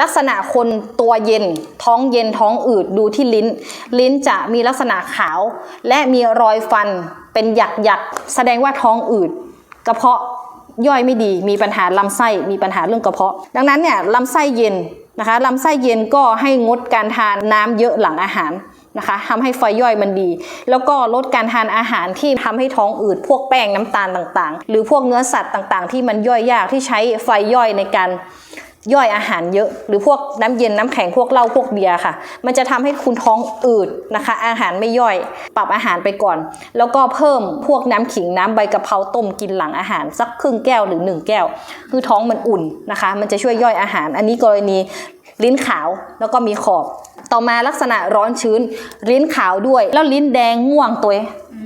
ลักษณะคนตัวเย็น ท้องเย็นท้องอืดดูที่ลิ้น ลิ้นจะมีลักษณะขาว และมีรอยฟันเป็นหยักหยักแสดงว่าท้องอืดกระเพาะย่อยไม่ดี มีปัญหาลำไส้มีปัญหาเรื่องกระเพาะ ดังนั้นเนี่ยลำไส้เย็นนะคะลำไส้เย็นก็ให้งดการทานน้ำเยอะหลังอาหารนะคะทำให้ไฟย่อยมันดี แล้วก็ลดการทานอาหารที่ทำให้ท้องอืดพวกแป้งน้ำตาลต่างๆ หรือพวกเนื้อสัตว์ต่างๆ ที่มันย่อยยากที่ใช้ไฟย่อยในการ ย่อยอาหารเยอะ หรือพวกน้ำเย็นน้ำแข็งพวกเหล้าพวกเบียร์ค่ะ มันจะทำให้คุณท้องอืดนะคะ อาหารไม่ย่อยปรับอาหารไปก่อน แล้วก็เพิ่มพวกน้ำขิงน้ำใบกะเพราต้มกินหลังอาหาร สักครึ่งแก้วหรือ 1 แก้ว คือท้องมันอุ่นนะคะ มันจะช่วยย่อยอาหาร อันนี้กรณีลิ้นขาวแล้วก็มีขอบ ต่อมาลักษณะร้อนชื้น ลิ้นขาวด้วย แล้วลิ้นแดงม่วงตัว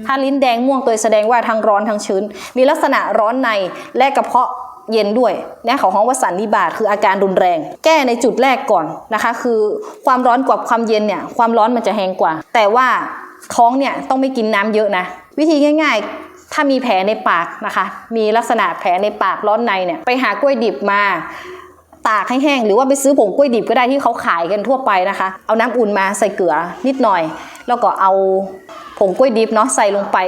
ถ้าลิ้นแดงม่วงตัวแสดงว่าทั้งร้อนทั้งชื้น มีลักษณะร้อนในและกระเพาะ เย็นด้วยเนี่ยเขาห้องว่าสันนิบาตคืออาการรุนแรง แก้ในจุดแรกก่อนนะคะ คือความร้อนกับความเย็นเนี่ยความร้อนมันจะแรงกว่า แต่ว่าท้องเนี่ยต้องไม่กินน้ำเยอะนะ วิธีง่ายๆ ถ้ามีแผลในปากนะคะ มีลักษณะแผลในปากร้อนในเนี่ยไปหากล้วยดิบมาตากให้แห้งหรือว่าไปซื้อผงกล้วยดิบก็ได้ที่เขาขายกันทั่วไปนะคะ เอาน้ำอุ่นมาใส่เกลือนิดหน่อย แล้วก็เอาผงกล้วยดิบเนาะใส่ลงไป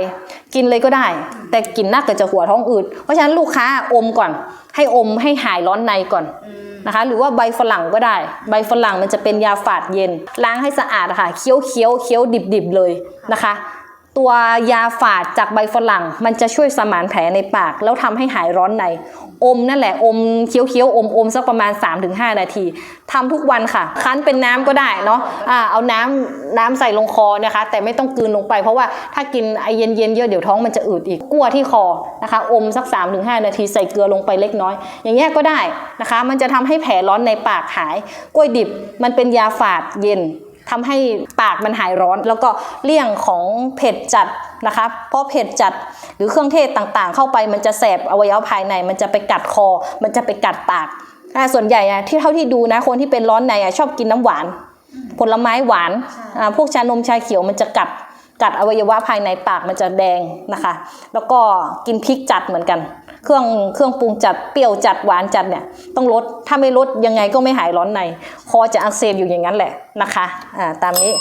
กินเลยก็ได้ แต่กินนักก็จะหัวท้องอืดเพราะฉะนั้นลูกค้าอมก่อน ให้อมให้หายร้อนในก่อนนะคะ หรือว่าใบฝรั่งก็ได้ ใบฝรั่งมันจะเป็นยาฝาดเย็น ล้างให้สะอาดอะค่ะเคี้ยวเคี้ยวเคี้ยวดิบดิบๆเลยนะคะ ตัวยาฝาดจากใบฝรั่ง มันจะช่วยสมานแผลในปาก แล้วทำให้หายร้อนใน อมนั่นแหละอมเคี้ยวๆอมอมสักประมาณ 3-5 นาทีทำทุกวันค่ะ คั้นเป็นน้ำก็ได้เนาะอ่าเอาน้ำน้ำใส่ลงคอนะคะ แต่ไม่ต้องกลืนลงไปเพราะว่าถ้ากินไอเย็นๆเยอะเดี๋ยวท้องมันจะอืดอีกกลัวที่คอนะคะ อมสัก 3-5 นาทีใส่เกลือลงไปเล็กน้อย อย่างเงี้ยก็ได้นะคะ มันจะทำให้แผลร้อนในปากหายกล้วยดิบมันเป็นยาฝาดเย็น ทำให้ปากมันหายร้อน แล้วก็เลี่ยงของเผ็ดจัดนะคะ เพราะเผ็ดจัดหรือเครื่องเทศต่างๆ เข้าไปมันจะแสบอวัยวะภายใน มันจะไปกัดคอ มันจะไปกัดปากอ่าส่วนใหญ่อะที่เท่าที่ดูนะคนที่เป็นร้อนในอะชอบกินน้ำหวาน ผลไม้หวานอ่าพวกชานมชาเขียวมันจะกัด กัดอวัยวะภายในปากมันจะแดงนะคะ แล้วก็กินพริกจัดเหมือนกัน เครื่องเครื่องปรุงจัดเปรี้ยวจัดหวานจัดเนี่ยต้องลดถ้าไม่ลดยังไงก็ไม่หายร้อนในคอจะอักเสบอยู่อย่างนั้นแหละนะคะอ่าตามนี้